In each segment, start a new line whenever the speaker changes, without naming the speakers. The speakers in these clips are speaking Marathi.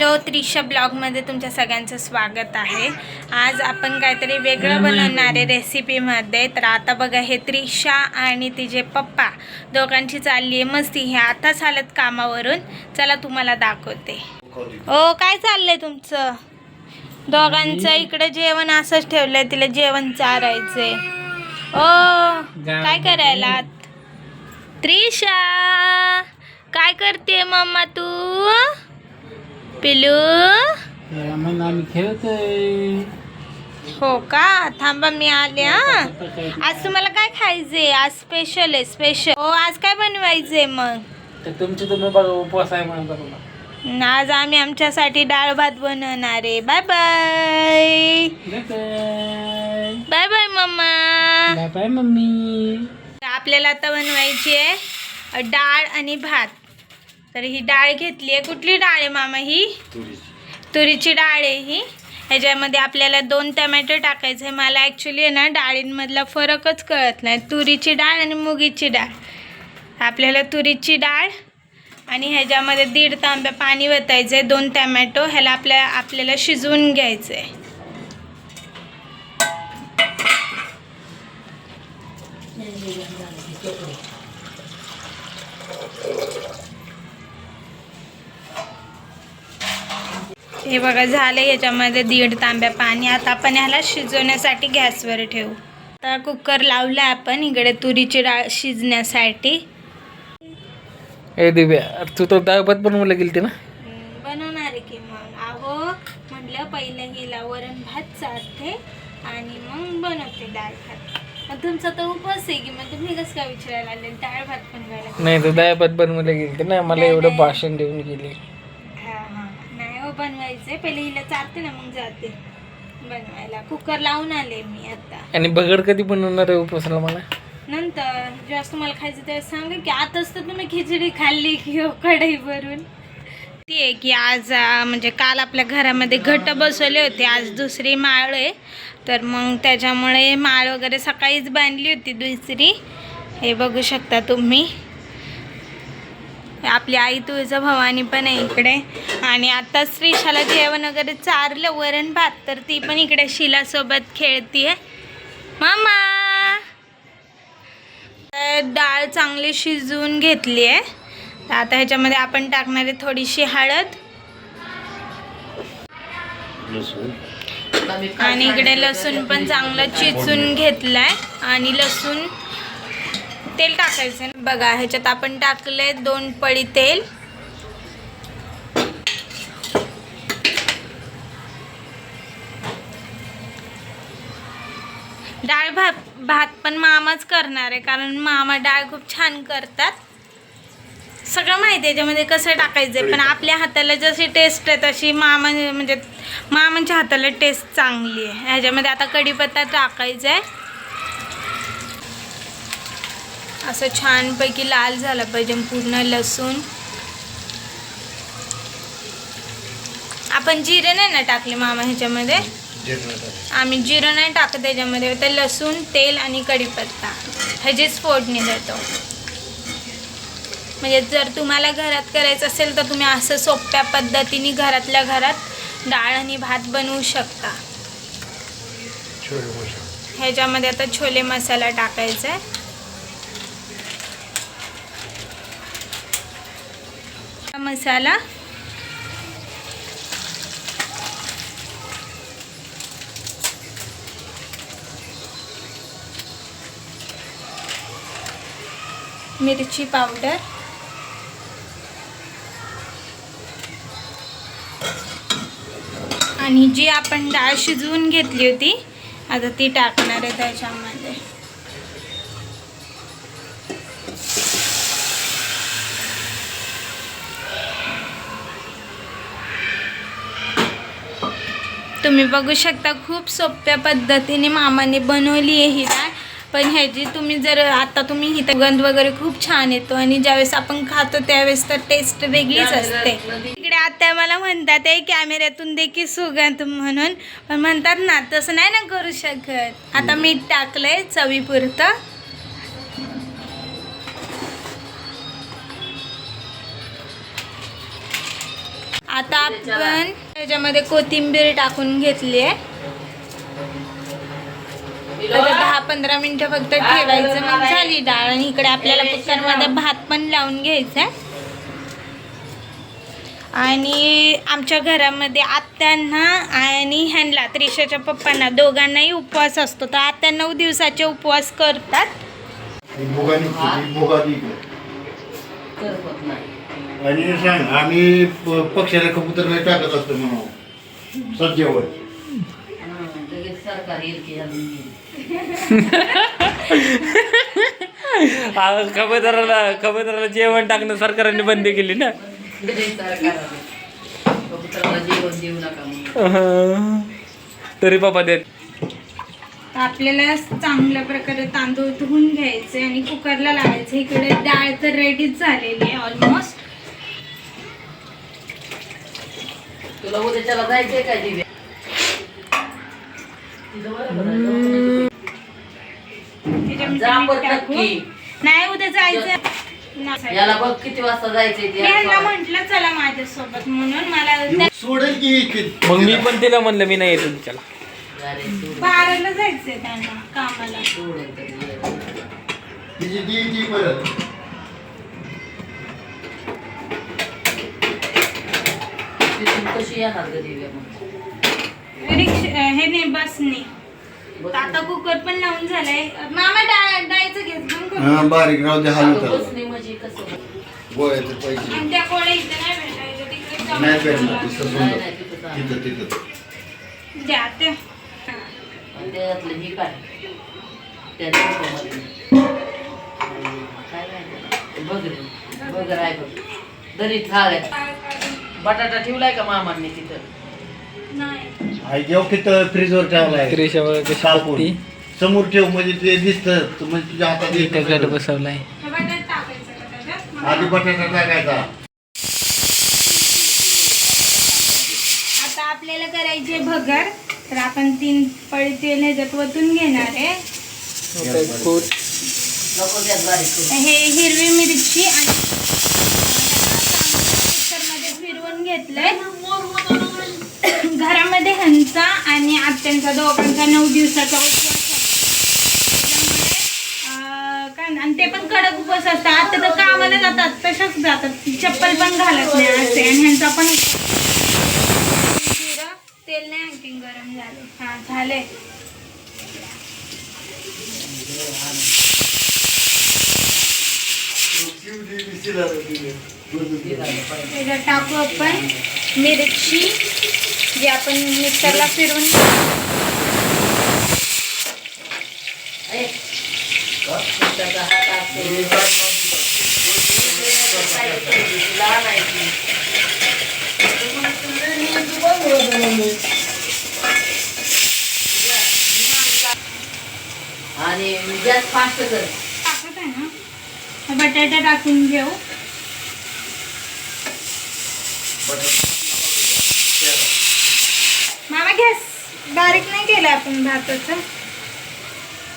हॅलो त्रिशा ब्लॉगमध्ये तुमच्या सगळ्यांचं स्वागत आहे. आज आपण काहीतरी वेगळं बनवणार आहे रेसिपीमध्ये. तर आता बघा हे त्रिशा आणि तिचे पप्पा दोघांची चालली आहे मस्ती. हे आताच आलेत कामावरून. चला तुम्हाला दाखवते. ओ काय चाललंय तुमचं? दोघांचं इकडे जेवण असंच ठेवलंय तिला जेवण चारायचंय. ओ काय करायला त्रिशा काय करते मम्मा तू? पिलू?
मग आम्ही खेळतोय.
हो का? थांबा मी आले हा. आज तुम्हाला काय खायचंय? आज स्पेशल आहे स्पेशल हो आज काय बनवायचंय मग?
तुमची तुम्ही बघा उपवास आहे म्हणता तुला
न आज आम्ही आमच्यासाठी डाळ भात बनवणार आहे. Bye bye bye bye mamma.
Bye bye mummy.
आपल्याला आता बनवायची आहे डाळ आणि भात. तर ही डाळ घेतली आहे. कुठली डाळ आहे मामा ही? तुरीची. डाळ आहे ही. ह्याच्यामध्ये आपल्याला दोन टमॅटो टाकायचे आहे. मला ॲक्च्युली आहे ना डाळींमधला फरकच कळत नाही. तुरीची डाळ आणि मुगीची डाळ. आपल्याला तुरीची डाळ आणि ह्याच्यामध्ये दीड तांब्या पाणी वतायचं आहे दोन टमॅटो ह्याला आपल्या आपल्याला शिजवून घ्यायचं आहे हे बघा झालं याच्यामध्ये दीड तांब्या पाणी. आता आपण ह्याला शिजवण्यासाठी गॅसवर ठेवू. आता कुकर लावला आपण इकडे तुरीची डाळ शिजण्यासाठी.
ए दिव्या तू तर डाळ भात बनवलं गेली ना?
बनवणार आहे की मग? अहो म्हटलं पहिलं हिला वरण भात चालते आणि मग बनवते डाळ भात. मग तुमचा तर उपवास आहे की मग तुम्ही कसं काय विचारायला आले डाळ भात बनवायला
नाही तर डाळ भात बनवलं गेली ना. मला एवढं भाषण देऊन गेली.
नाही बनवायचंय पहिले हिला चालते ना मग जाते. बनवायला. कुकर लावून आले मी आता.
आणि बगड कधी बनवणार आहे उपवासाला मला?
नंतर जेव्हा तुम्हाला खायचं तेव्हा सांगा की आताच तर तुम्ही खिचडी खाल्ली की हो कढई भरून. ती आहे की आज म्हणजे काल आपल्या घरामध्ये घट बसवले होते. आज दुसरी माळ आहे. तर मग त्याच्यामुळे माळ वगैरे सकाळीच बांधली होती दुसरी. हे बघू शकता तुम्ही. आपली आई तुळजा भवानी पण आहे इकडे. आणि आता श्रीशाला जेवण वगैरे चारलं वरण भात तर ती पण इकडे शिलासोबत खेळतीये. मामा! तर डाळ चांगली शिजवून घेतली आहे तर आता ह्याच्यामध्ये आपण टाकणार आहे थोडीशी हळद. आणि इकडे लसूण पण चांगलं चिचून घेतलाय. आणि लसूण तेल टाकायचं ना. बघा ह्याच्यात आपण टाकलंय दोन पळी तेल. डाळ भात भात पण मामाच करणार आहे कारण मामा डाळ खूप छान करतात. सगळं माहिती आहे याच्यामध्ये कसं टाकायचं आहे पण आपल्या हाताला जशी टेस्ट आहे तशी मामा म्हणजे मामांच्या हाताला टेस्ट चांगली आहे. ह्याच्यामध्ये आता कढीपत्ता टाकायचा आहे. असं छानपैकी लाल झालं पाहिजे पूर्ण लसूण. आपण जिरे नाही ना टाकले मामा ह्याच्यामध्ये? आम्ही जिरं नाही टाकत त्याच्यामध्ये. तर लसूण तेल आणि कढीपत्ता. ह्याचीच फोडणी देतो. म्हणजे जर तुम्हाला घरात करायचं असेल तर तुम्ही असं सोप्या पद्धतीने घरातल्या घरात डाळ आणि भात बनवू शकता. ह्याच्यामध्ये आता छोले मसाला टाकायचा. आहे मसाला. मिरची पावडर. आणि जी आपण डाळ शिजवून घेतली होती आता ती टाकणार आहे त्याच्यामध्ये. तुम्ही बघू शकता खूप सोप्या पद्धतीने मामाने बनवली आहे ही डाळ. पण ह्याची तुम्ही जर आता तुम्ही ही गंध वगैरे खूप छान येतो आणि ज्यावेळेस आपण खातो त्यावेळेस तर टेस्ट वेगळीच असते. इकडे आता मला म्हणतात आहे कॅमेऱ्यातून देखील सुगंध म्हणून. पण म्हणतात ना तसं नाही ना करू शकत. आता मीठ टाकलंय चवीपुरतं. आता आपण त्याच्यामध्ये कोथिंबीर टाकून घेतली आहे. आता दहा पंधरा मिनिटं फक्त ठेवायचं. मग झाली डाळ आणि इकडे आपल्याला कुकरमध्ये भात पण लावून घ्यायचा आहे. आणि आमच्या घरामध्ये आत्यांना आणि ह्यांना त्रिशाच्या पप्पांना दोघांनाही उपवास असतो. तर आत्या नऊ दिवसाचे उपवास करतात.
आणि सांग आम्ही प- पक्षाला कबूतर नाही टाकत असतो म्हणून. सज्जेवर
खबरदाराला खबरदाराला जेवण टाकणं सरकारने बंदी केली ना.
जेवण देऊ नका म्हणून
अहं. तरी बाबा देत.
आपल्याला चांगल्या प्रकारे तांदूळ धुवून घ्यायचे आणि कुकरला लावायचे. इकडे डाळ तर रेडीच झालेली आहे ऑलमोस्ट
तुला उद्याच्याला जायचंय दिव्या.
नाही उद्या जायचं
याला बघ किती वाजता जायचंय
म्हंटल चला माझ्यासोबत म्हणून मला
सोडेल की
मग मी पण तिला म्हणलं मी नाही येतो तिच्याला
बाराला जायचंय त्यांना कामाला.
तिथून कशी येणार ग दिव्या मग?
रिक्षा हे नाही बसने. आता कुकर पण लावून झालाय. मामा डाळ डाळीचं घेत घेऊन करू.
हा बारीक राहू दे हालू
अगं
त्याला
बसनी म्हणजे कसं?
गोळ्याचे पैसे.
आणि त्या कोळ्या इथे नाही भेटायचं तिकडे जाऊन
नाही भेटणार
करावं
तिथं
नाही
सुंदर
नाही तिथं जा.
तिथं तिथं.
लागतं. द्या ते
आणि त्याच्यातलं ही काय? त्या दिवसामध्ये काय नाही बघ रे बघ राय बघ. दरी थाळ आहे बटाटा ठेवलाय का मामांनी तिथं?
नाही.
आई जेव तिथं फ्रीजवर ठेवलाय.
बघा कशी
कापून.
बघती.
समोर ठेव म्हणजे ते दिसतं. म्हणजे तुझ्या हातात
इथं गट
येतं.
बसवलाय.
हे बटाट टाकायचं का त्याच्यात?
आधी बटाटा टाकायचा.
आता आपल्याला करायचे भगर. तर आपण तीन पळी तेल ह्याच्यात वतून घेणार आहे.
कूट
नको द्या बारीक करून.
हे हिरवी मिरची आणि घेतलंय. घरामध्ये ह्यांचा आणि आत्यांचा दोघांचा नऊ दिवसाचा उपवास आणि ते पण कडक उपवास असतात. आता तर कामाला जातात तशाच जातात. चप्पल पण घालत नाही असे आणि ह्यांचा पण तेल नाही आणखी गरम झाले. हा झाले टाकू आपण मिरची जी आपण मिक्सरला फिरवून
ती. आणि गॅस फास्ट कर
टाकत आहे ना बटाटा टाकून घेऊ केलं आपण भाताचं.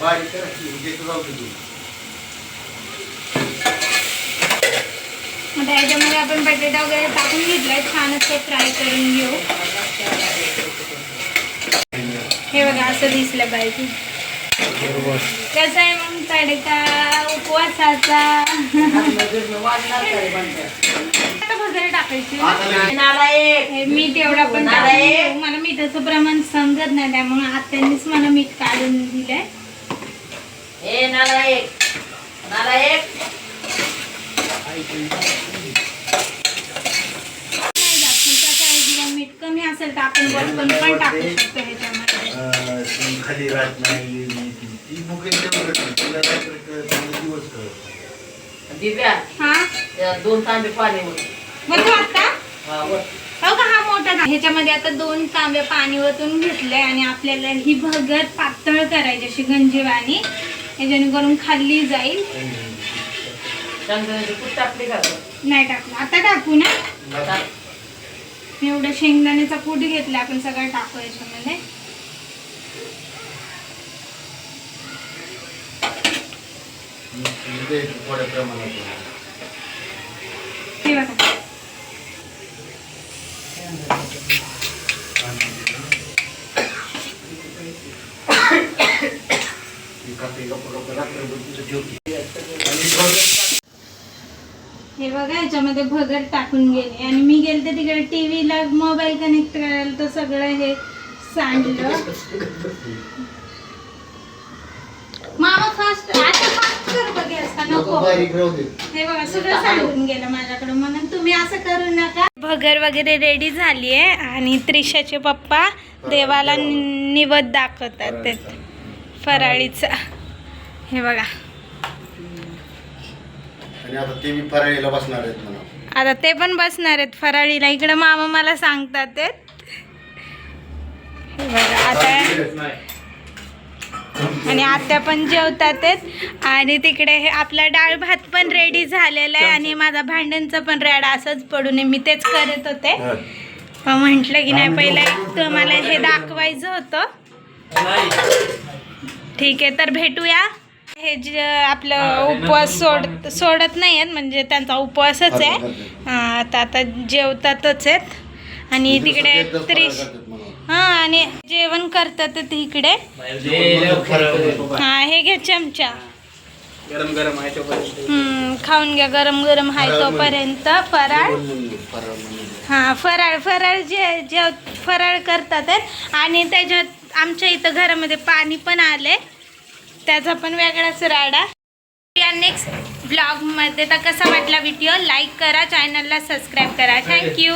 बारीक करा की, तुला होतं ते.
मग त्याच्यामध्ये आपण बटाटा वगैरे टाकून घेतलाय. छान असं फ्राय करून घेऊ. हे बघा असं दिसलं पाहिजे. कसं आहे मग तडका? उपवासाचा? वगैरे टाकायची. मीठ एवढा पण
आहे.
मला मिठाचं प्रमाण समजत नाही त्यामुळे आत्यांनीच मला मीठ काढून दिलंय.
ए नालायक नालायक
नाही जास्त मीठ कमी असेल तर आपण बरोबर पण टाकू शकतो ह्याच्यामध्ये.
खाली राहत नाही. तिला रात्र कळत दिवस कळत.
दिव्या
हा
त्या दोन तांबे पाणी होत
आता
हा वर.
हो का हा मोठा तांबे. ह्याच्यामध्ये आता दोन तांबे पाणी ओतून घेतलंय आणि आपल्याला ही भगर पातळ करायची अशी गंजीवानी हे जेणेकरून खाल्ली जाईल
शेंगदाण्याची टाकली का गं?
नाही टाकलं आता टाकू ना. मी एवढं शेंगदाण्याचा कूट घेतला आपण सगळं टाकू याच्यामध्ये हे बघा याच्यामध्ये भगर टाकून गेले. आणि मी गेलते तिकडे टीव्हीला मोबाईल कनेक्ट करायला तर सगळं हे सांडलं. मामा फास्ट आता फास्ट कर बघे असता नको.
बारीक राहू दे.
हे बघा सगळं सांडून गेलं माझ्याकडे. म्हणून तुम्ही असं करू नका. भगर वगैरे रेडी झाली आहे आणि त्रिशाचे पप्पा देवाला नि- निवद दाखवतात ते. फराळीचा. हे बघा.
आणि आता ते मी फराळीला बसणार आहेत म्हणा.
आता ते पण बसणार आहेत फराळीला. इकडे मामा मला सांगतात ते हे बघा आता आणि आत्या पण जेवतात आहेत आणि तिकडे हे आपला डाळ भात पण रेडी झालेला आहे आणि माझा भांड्यांचा पण रेडा असंच पडून मी तेच करत होते. मग म्हटलं की नाही पहिला तुम्हाला हे दाखवायचं होतं. ठीक आहे तर भेटूया. हे जे आपलं उपवास सोड सोडत नाही आहेत म्हणजे त्यांचा उपवासच आहे. आता आता जेवतातच आहेत. आणि तिकडे त्रिश हां आणि जेवण करतात ते इकडे. हां हे घे चमचा.
गरम गरम आहे तोपर्यंत.
हम्म, खाऊन घ्या गरम गरम आहे तोपर्यंत. फराळ? हां फराळ फराळ जे जे फराळ करतात आणि त्याच्यात आमच्या इथं घरामध्ये पाणी पण आले त्याचा पण वेगळाच राडा. या नेक्स्ट ब्लॉगमध्ये तर कसा वाटला व्हिडिओ लाईक करा चॅनलला सबस्क्राईब करा. थँक्यू